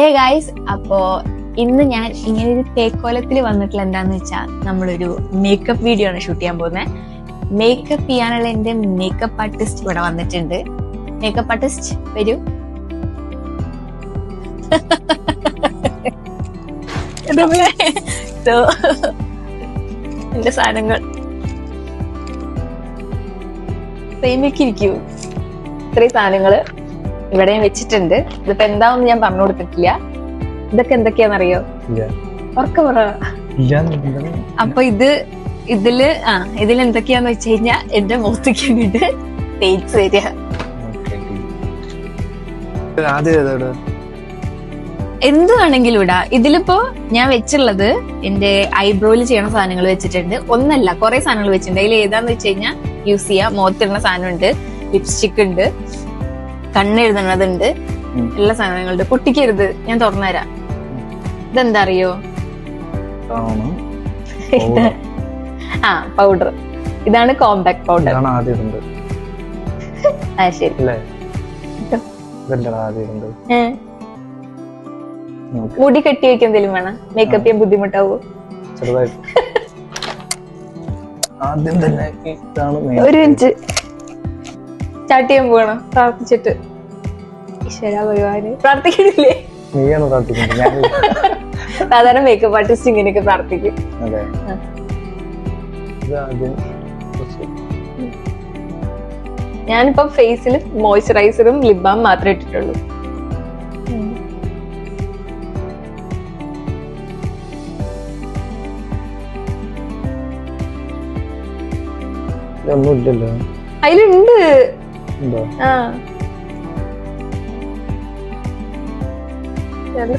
Hey guys അപ്പോ ഇന്ന് ഞാൻ ഇങ്ങനെ ഒരു തേക്കോലത്തിൽ വന്നിട്ടുള്ള എന്താന്ന് വെച്ചാൽ നമ്മളൊരു മേക്കപ്പ് വീഡിയോ ആണ് ഷൂട്ട് ചെയ്യാൻ പോകുന്നത് മേക്കപ്പ് ചെയ്യാനുള്ള എന്റെ മേക്കപ്പ് ആർട്ടിസ്റ്റ് ഇവിടെ വന്നിട്ടുണ്ട്. മേക്കപ്പ് ആർട്ടിസ്റ്റ് വരൂ. എന്റെ സാധനങ്ങൾ. ഇരിക്കൂ. ഇത്രയും സാധനങ്ങൾ. ഇവിടെ ഞാൻ വെച്ചിട്ടുണ്ട്. ഇതിപ്പോ എന്താന്ന് ഞാൻ പറഞ്ഞു കൊടുത്തിട്ടില്ല. ഇതൊക്കെ എന്തൊക്കെയാണെന്നറിയോ? ഉറക്ക പറ അപ്പൊ ഇത് ഇതിൽ ആ ഇതിൽ എന്തൊക്കെയാന്ന് വെച്ച് കഴിഞ്ഞാ എന്റെ മുഖത്തേക്ക് വേണ്ടിട്ട് തേച്ച് ഏതാ എന്ത് വേണമെങ്കിലും ഇടാ. ഇതിലിപ്പോ ഞാൻ വെച്ചുള്ളത് എന്റെ ഐബ്രോയിൽ ചെയ്യണ സാധനങ്ങൾ വെച്ചിട്ടുണ്ട്. ഒന്നല്ല കുറെ സാധനങ്ങൾ വെച്ചിട്ടുണ്ട്. അതിൽ ഏതാന്ന് വെച്ച് കഴിഞ്ഞാൽ യൂസ് ചെയ്യാം. മുഖത്തിടുന്ന സാധനമുണ്ട്. ലിപ്സ്റ്റിക് ഉണ്ട്. കണ്ണെഴുതണതുണ്ട്. എല്ലാ സാധനങ്ങളുണ്ട്. പൊട്ടിക്കരുത്. ഞാൻ തുറന്നുതരാം. ഇതെന്താ അറിയോ ആ പൗഡർ ഇതാണ് കോമ്പാക്ട് പൗഡർ ആ ശരി. മുടി കെട്ടി വെക്കാൻ എന്തെങ്കിലും വേണം മേക്കപ്പ് ചെയ്യാൻ ബുദ്ധിമുട്ടാവോ? ആദ്യം തന്നെ. ഒരു മിനിറ്റ് സ്റ്റാർട്ട് ചെയ്യാൻ പോകണം പ്രാർത്ഥിച്ചിട്ട്. ഈശ്വര ഭഗവാന്. പ്രാർത്ഥിക്കണില്ലേ? നീയാണ് പ്രാർത്ഥിക്കുന്നത്. ഞാൻ സാധാരണ മേക്കപ്പ് ആർട്ടിസ്റ്റ് ഇങ്ങനെയൊക്കെ പ്രാർത്ഥിക്കും. ഞാനിപ്പോ ഫേസിൽ മോയ്സ്ചറൈസറും ലിപ് ബാം മാത്രമേ ഇട്ടിട്ടുള്ളൂ. അതിലുണ്ട്.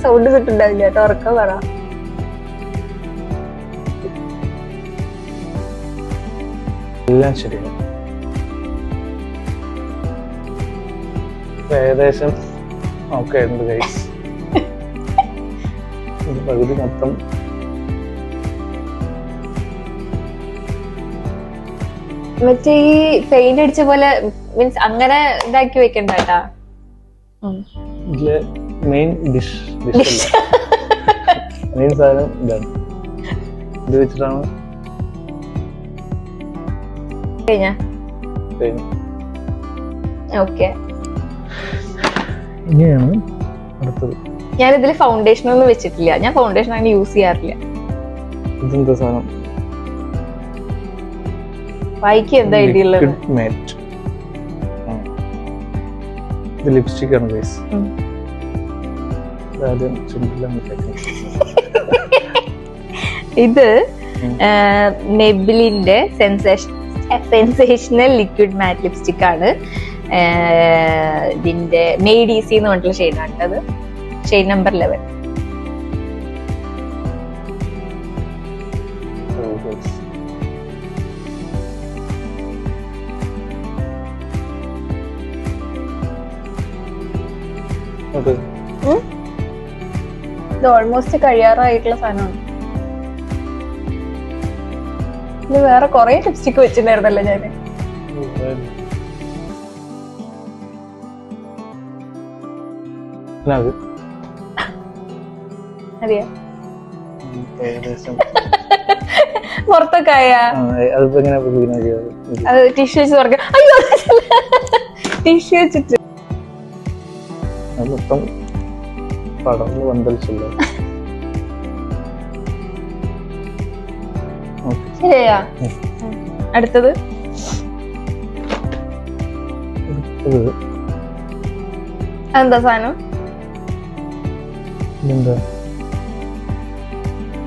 സൗണ്ട് കിട്ടുണ്ടാവില്ല കേട്ടോ ഉറക്കം പറ എല്ലാം ശരിയാണ് ഏകദേശം ഓക്കെ ഉണ്ട് ഗൈസ് പകുതി മൊത്തം. മറ്റേ ഈ പെയിന്റ് അടിച്ച പോലെ മീൻസ് അങ്ങനെ ഇതാക്കി വെക്കണ്ട കേട്ടാ. മെയിൻ ഡിഷ് ഡിഷ് മെയിൻ സാധനം ഇതാണ്. ഇത് വെച്ചിട്ടാണ് കഴിഞ്ഞാ. ഓക്കെ ഇനിയാണ് അടുത്തത്. ഞാൻ ഇതിൽ ഫൗണ്ടേഷൻ ഒന്നും വെച്ചിട്ടില്ല. ഞാൻ ഫൗണ്ടേഷൻ അങ്ങനെ യൂസ് ചെയ്യാറില്ല. ഇതെന്താ സാധനം? വായിക്ക് എന്താ ഐഡിയ ഉള്ളത്. ഇത് ലിപ്സ്റ്റിക് ആണ് ഗൈസ് ഉം. ആദ്യം ചുണ്ടിലാണ് ഇത് നെബിലിന്റെ മെബിലിന്റെ sensation sensational liquid matte lipstick ആണ്. ഇതിന്റെ മെയ്ഡ് ഈസി എന്ന് പറഞ്ഞിട്ടുള്ള ഷെയ്ഡാണ് അത്. ഷെയ്ഡ് നമ്പർ ലെവൻ ഇത് ഓൾമോസ്റ്റ് കഴിയാറായിട്ടുള്ള സാധനമാണ്. ഇത് വേറെ കുറെ ലിപ്സ്റ്റിക് വെച്ചിട്ടുണ്ടായിരുന്നല്ലോ അത് അറിയാ പുറത്തൊക്കെ ആയാ? അത് ടിഷ്യൂ വെച്ച് തുറക്കാം. അയ്യോ ടിഷ്യൂ വെച്ചിട്ട്. മൊത്തം പടർന്ന് പന്തലിച്ചല്ലോ ശരിയാ. അടുത്തത്? അതെന്താ സാധനം? ഇതെന്താ?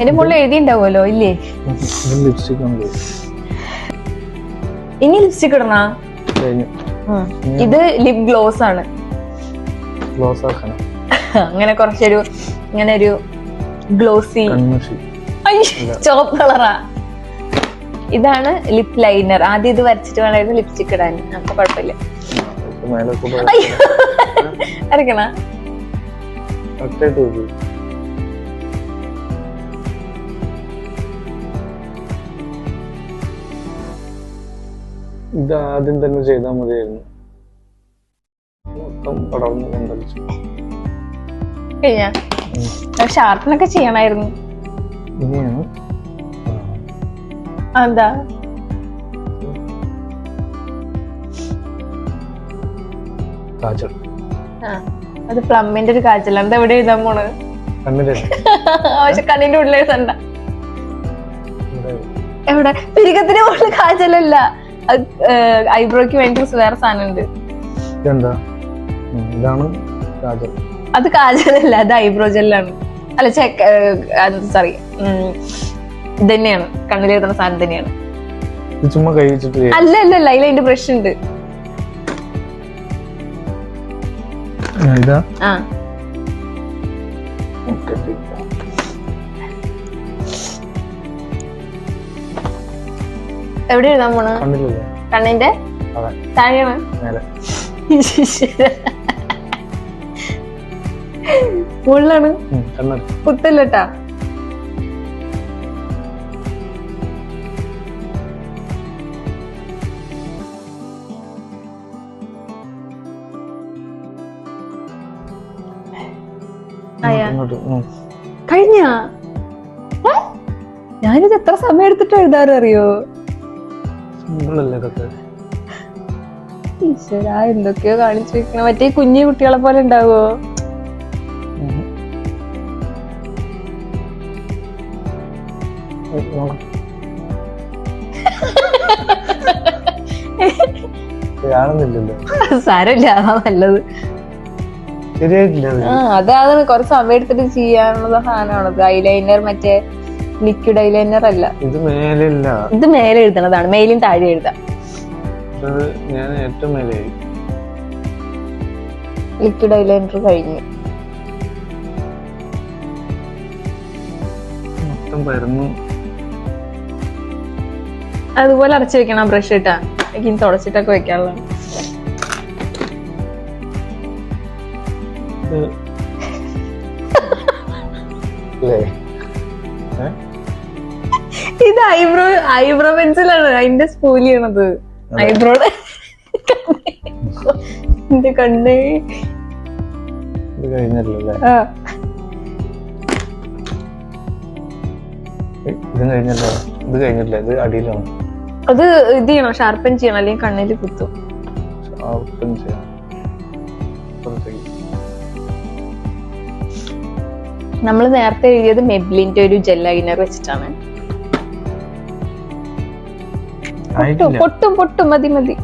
എന്റെ മുകളിൽ എഴുതിണ്ടാവുമല്ലോ ഇല്ലേ. ഇനി ലിപ്സ്റ്റിക് ഇടണ? ഇത് ലിപ് ഗ്ലോസ് ആണ്. ഗ്ലോസ് ആക്കണം. അങ്ങനെ കുറച്ചൊരു ഇങ്ങനെ ഒരു ഗ്ലോസി ചോപ്പ് കളറാ. ഇതാണ് ലിപ് ലൈനർ ആദ്യം ഇത് വരച്ചിട്ട് വേണമായിരുന്നു ലിപ്സ്റ്റിക് ഇടാൻ. അപ്പൊ കുഴപ്പമില്ല. നോക്കി ഇത് ആദ്യം തന്നെ ചെയ്താൽ മതിയായിരുന്നു. മൊത്തം പടർന്ന് പന്തലിച്ചു ഞാൻ ഷാർപ്പിനൊക്കെ ചെയ്യണായിരുന്നു. എന്താ? കാജൽ. അത് പ്ലമ്മിന്റെ ഒരു കാജൽ. എന്താ എവിടെ എഴുതാൻ പോണത്? പക്ഷെ കണ്ണിന്റെ ഉള്ളിൽ എഴുതണ്ട. എവിടെ? പിരികത്തിന്റെ ഉള്ളിൽ കാജലല്ല. ഐബ്രോയ്ക്ക് വേണ്ടി വേറെ സാധനം ഉണ്ട് ഇതാണ് കാജൽ. അത് കാജലല്ല അത് ഐബ്രോ ജെല്ലാണ് അല്ല ചെക്ക് സോറി ഇത് തന്നെയാണ് കണ്ണിൽ സാധനം തന്നെയാണ് ചുമ്മാ കൈ വെച്ചിട്ട് അല്ല അല്ല അല്ല അതിൽ അതിന്റെ ബ്രഷ് ഉണ്ട് ആ, ആ എവിടെ എഴുതാൻ പോണ? കണ്ണിന്റെ താഴെയാണ്. മുകളിലാണ്. കുത്തല്ലട്ടാ. കഴിഞ്ഞ? ഞാനിത് എത്ര സമയം എടുത്തിട്ട് എഴുതാറ് അറിയോ? Simple അല്ലേ ഇതൊക്കെ? ഈശ്വര എന്തൊക്കെയോ കാണിച്ചു വെക്കണ. മറ്റേ കുഞ്ഞു കുട്ടികളെ പോലെ ഉണ്ടാവോ? കാണുന്നില്ലല്ലോ. സാരമില്ല അതാ നല്ലത്. ശരിയായിട്ടില്ല. അത്. ആ അതാണ് കുറച്ച് സമയം എടുത്തിട്ട് ചെയ്യാനുള്ള സാധനമാണത് ഐലൈനർ മറ്റേ ലിക്വിഡ് ഐലൈനർ അല്ല. ഇത് മേലില്ല. ഇത് മേലെ എഴുതണതാണ്. മേലും താഴെ എഴുതാം. ഇത് ഞാൻ ഏറ്റവും മേലെയായി ലിക്വിഡ് ഐലൈനർ കഴിഞ്ഞു. മൊത്തം പരന്നു. അതുപോലെ അടച്ചു വെക്കണം ബ്രഷ് ഇട്ടാ. എനിക്ക് തുടച്ചിട്ടൊക്കെ വെക്കാനുള്ള ഏ? ഇത് ഐബ്രോ ഐബ്രോ പെൻസിലാണ് അതിന്റെ സ്പൂൽ ആണത് ഐബ്രോ എന്റെ കണ്ണേ. ഇത് കഴിഞ്ഞല്ലോ ആ. ഇത് ഇതും കഴിഞ്ഞല്ലോ ഇത് കഴിഞ്ഞില്ല ഇത് അടിയിലാണ്. അത് ഇത് ചെയ്യണം? ഷാർപ്പൻ ചെയ്യണം? അല്ലെങ്കിൽ കണ്ണിൽ കുത്തും? ഓപ്പൺ ചെയ്യാം നമ്മൾ നേരത്തെ എഴുതിയത് മെബ്ലിന്റെ ഒരു ജെൽ ലൈനർ വെച്ചിട്ടാണ് പൊട്ടും പൊട്ടും മതി മതി.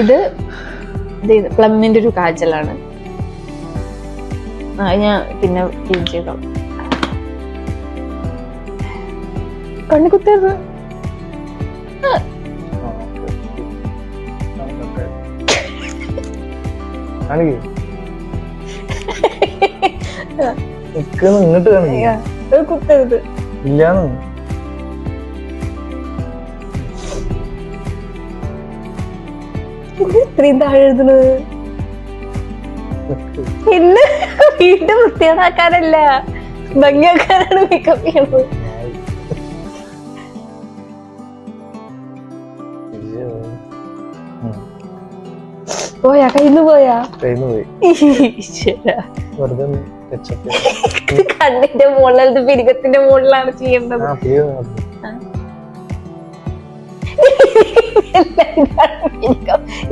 ഇത് പ്ലമ്മിന്റെ ഒരു കാജലാണ്. ഞാൻ പിന്നെ ക്ലീൻ ചെയ്തോളാം. കണ്ണു കുത്തരുത് ആ, ഇങ്ങോട്ട് കുത്തരുത്. ഇല്ലാന്ന്. ഇത് ഇത്രയും താഴെ എഴുതണത്? നിക്ക്. ഇന്ന് വീണ്ടും വൃത്തികേടാക്കാനല്ല ഭംഗിയാക്കാനാണ് മേക്കപ്പ് ചെയ്യണത്. കയ്യിൽ നിന്ന് പോയാ കയ്യിന്ന് പോയാ? പോയി. വെറുതെ കണ്ണിന്റെ മുകളിലത് പിരികത്തിന്റെ മുകളിലാണ് ചെയ്യേണ്ടത്.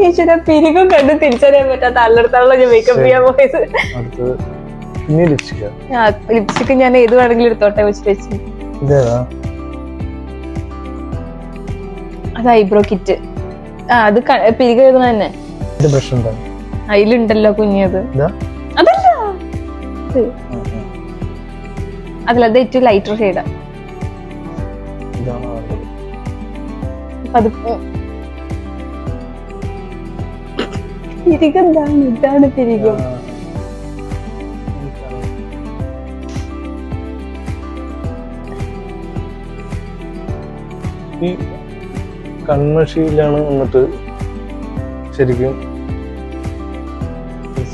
ഈശ്വര പിരികം കണ്ട് തിരിച്ചറിയാൻ പറ്റാത്ത അല്ലടത്താണല്ലോ ഞാൻ മേക്കപ്പ് ചെയ്യാൻ പോയത്. ലിപ്സ്റ്റിക് ഞാൻ ഏത് വേണമെങ്കിലും എടുത്തോട്ടെ വെച്ചിട്ട് വെച്ച്. അത് ഐബ്രോ കിറ്റ് ആ അത് ക- പിരികം എഴുതണ തന്നെ. അതിലുണ്ടല്ലോ കുഞ്ഞത് ഇത്. ആ, ആ. അതല്ല അത് ഏറ്റവും ലൈറ്റർ ഷെയ്ഡ് തിരികെന്താണ് ഇതാണ് തിരികും. ഈ കൺമഷിയിലാണ് വന്നിട്ട് ശരിക്കും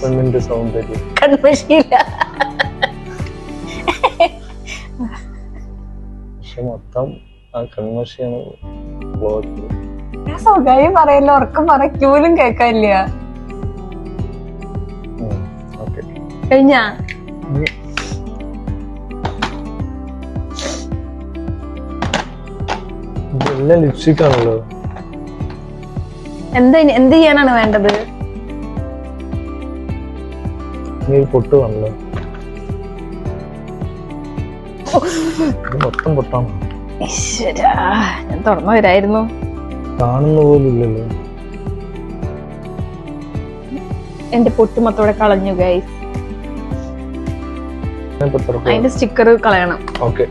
പെണ്ണിന്റെ സൗന്ദര്യം കൺമഷിയില്ല പക്ഷെ മൊത്തം ആ കൺമഷിയാണ് ബ്ലോക്ക് ഞാൻ സ്വകാര്യം പറയല്ലോ ഉറക്കം പറയ്ക്ക് കേക്കാനില്ല കഴിഞ്ഞാ? ലിപ്സ്റ്റിക് ആണല്ലോ. എന്താ എന്ത് ചെയ്യാനാണ് വേണ്ടത്? നീ പൊട്ട് ഇത് മൊത്തം പൊട്ടാണ് ഞാൻ തുറന്നു വരായിരുന്നു. കാണുന്ന പോലും എന്റെ പൊട്ട് മൊത്തോടെ കളഞ്ഞു ഗൈസ് അതിന്റെ സ്റ്റിക്കർ കളയണം. ഓക്കെ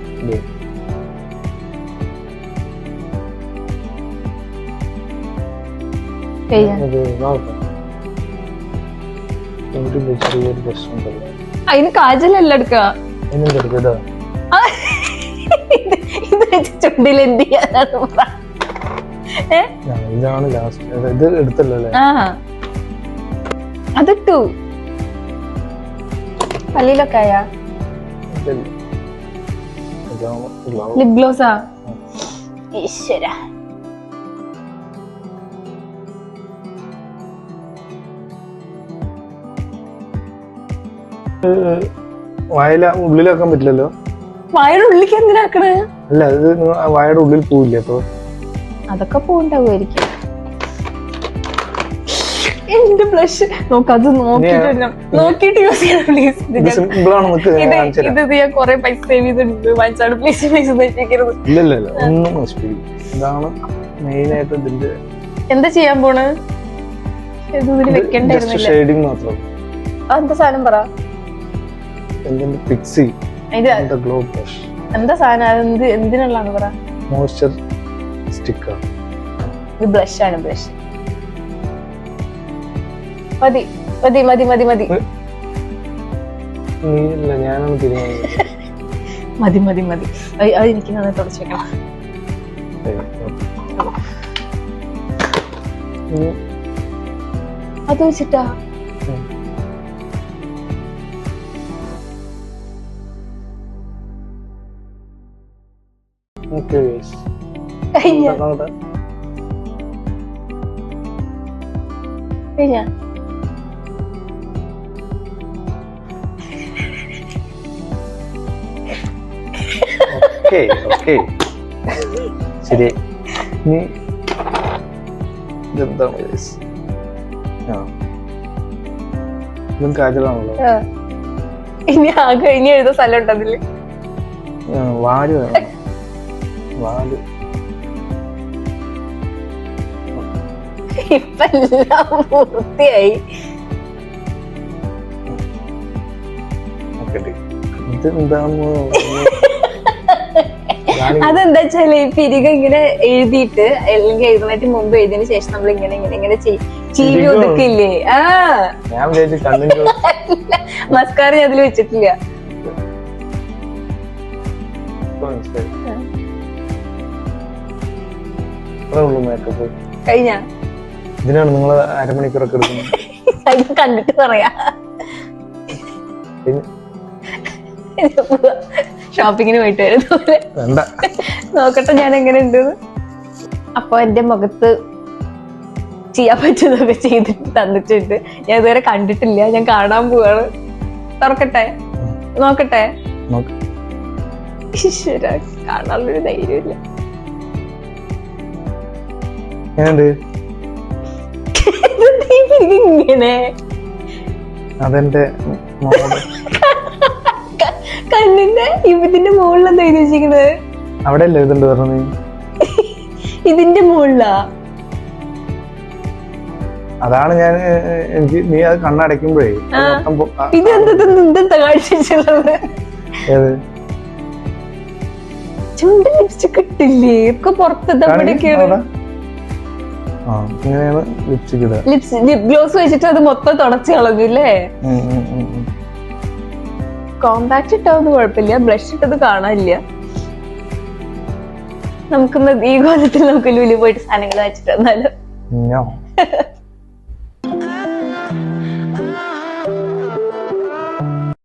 അതിന് കാജലല്ല എടുക്കുക. വെച്ച് ചുണ്ടിൽ എന്ത്. ഇതാണ് ലാസ്റ്റ് ഇത് എടുത്തല്ലോ ആ അതിട്ടു. പല്ലിലൊക്കെ ആയാ. ലിപ് ഗ്ലോസാ ഈശ്വര. വയല ഉള്ളിലാക്കാൻ പറ്റില്ലല്ലോ? എന്തിനാക്കണേ എന്തിനാക്കണ്? അല്ല ഇത് നിങ്ങ- ഉള്ളിൽ പോവില്ലേ അപ്പൊ അതൊക്കെ പോകണ്ടാവുമായിരിക്കും എന്റെ ബ്ലഷ് നോക്ക് അത് നോക്കിട്ട് നോക്കിട്ട് യൂസ് ചെയ്യണം പ്ലീസ് ഇത് ഇത് ഞാൻ കൊറേ പൈസ സേവ് ചെയ്തിട്ടുണ്ട്. വാങ്ങിച്ചാണ് പ്ലീസ് ഒന്നും ഇതാണ് മെയിൻ ആയിട്ട് ഇതിന്റെ എന്താ ചെയ്യാൻ പോണ്? ഷെയ്ഡിങ് മാത്രം. എന്താ സാധനം പറ? പിക്സി ഗ്ലോ ബ്രഷ് എന്താ സാധനം? എന്ത് എന്തിനുള്ളതാണ് പറ? മോയ്സ്ചർ സ്റ്റിക്കർ ഇത് ബ്ലഷ് ആണ് ബ്ലഷ് മതി മതി മതി മതി മതി. നീ ഇല്ല ഞാനാണ് തീരുമാനിച്ചത് മതി മതി മതി. അത് എനിക്ക് നന്നായി തുടച്ചു വെക്കണം. അത് വെച്ചിട്ടാ? കഴിഞ്ഞ. കഴിഞ്ഞ. Okay okay. ശരി. നീ ഇതെന്താണ് guys? ആ. ഇതും കാജലാണല്ലോ. ഇനി ആ കഴിഞ്ഞ എഴുത സ്ഥലം ഉണ്ട് അതിൽ? വാൽ വേണം. വാൽ. ഇപ്പൊ എല്ലാം പൂർത്തിയായി അതെന്താ വെച്ചാൽ പിരിക ഇങ്ങനെ എഴുതിയിട്ട് അല്ലെങ്കിൽ എഴുതുന്നതിന് മുമ്പ് എഴുതിയതിന് ശേഷം നമ്മൾ ഇങ്ങനെ ഇങ്ങനെ ഇങ്ങനെ ചീരി? ഒതുക്കില്ലേ ആ. മസ്കാര അതിൽ വെച്ചിട്ടില്ല. കഴിഞ്ഞ? ഇതിനാണ് നിങ്ങൾ അരമണിക്കൂറൊക്കെ എടുക്കുന്നത്? കണ്ടിട്ട് പറയാ. ഷോപ്പിങ്ങിന് പോയിട്ട് വരുന്നത് വേണ്ട. നോക്കട്ടെ ഞാൻ എങ്ങനെ ഉണ്ട് അപ്പൊ എന്റെ മുഖത്ത് ചെയ്യാൻ പറ്റുന്നതൊക്കെ ചെയ്തിട്ട് തന്നിട്ടുണ്ട്. ഞാൻ ഇതുവരെ കണ്ടിട്ടില്ല. ഞാൻ കാണാൻ പോവാണ്. തുറക്കട്ടെ? നോക്കട്ടെ? ഈശ്വര കാണാനുള്ളൊരു ധൈര്യമില്ല ഇങ്ങനെ അതെന്റെ കണ്ണിന്റെ ഇതിന്റെ മുകളിൽ എന്താ എഴുതി വെച്ചിരിക്കണത് അവിടെ അല്ലേ ഇതുണ്ട് പറഞ്ഞു? ഇതിന്റെ മുകളിലാ അതാണ് ഞാൻ എനിക്ക് നീ അത് കണ്ണടയ്ക്കുമ്പോഴേ ഇതെന്താ ഏത്? ചുണ്ട് ലിപ്സ്റ്റിക് ഇട്ടില്ലേ? ഒക്കെ പുറത്ത് ഇങ്ങനെയാണ് ലിപ്സ്റ്റിക് ഇടുക. ലിപ് ഗ്ലോസ് വെച്ചിട്ട് അത് മൊത്തം തുടച്ചു കളഞ്ഞു അല്ലേ ഉം, ഉം, ഉം, ഉം. കോമ്പാക്ട് ഇട്ടതൊന്നും കുഴപ്പമില്ല. ബ്ലഷ് ഇട്ടത് കാണാനില്ല. നമുക്ക് ഈ കാലത്തിൽ നമുക്ക് ലുലു പോയിട്ട് സാധനങ്ങൾ വെച്ചിട്ട് വന്നാലോ.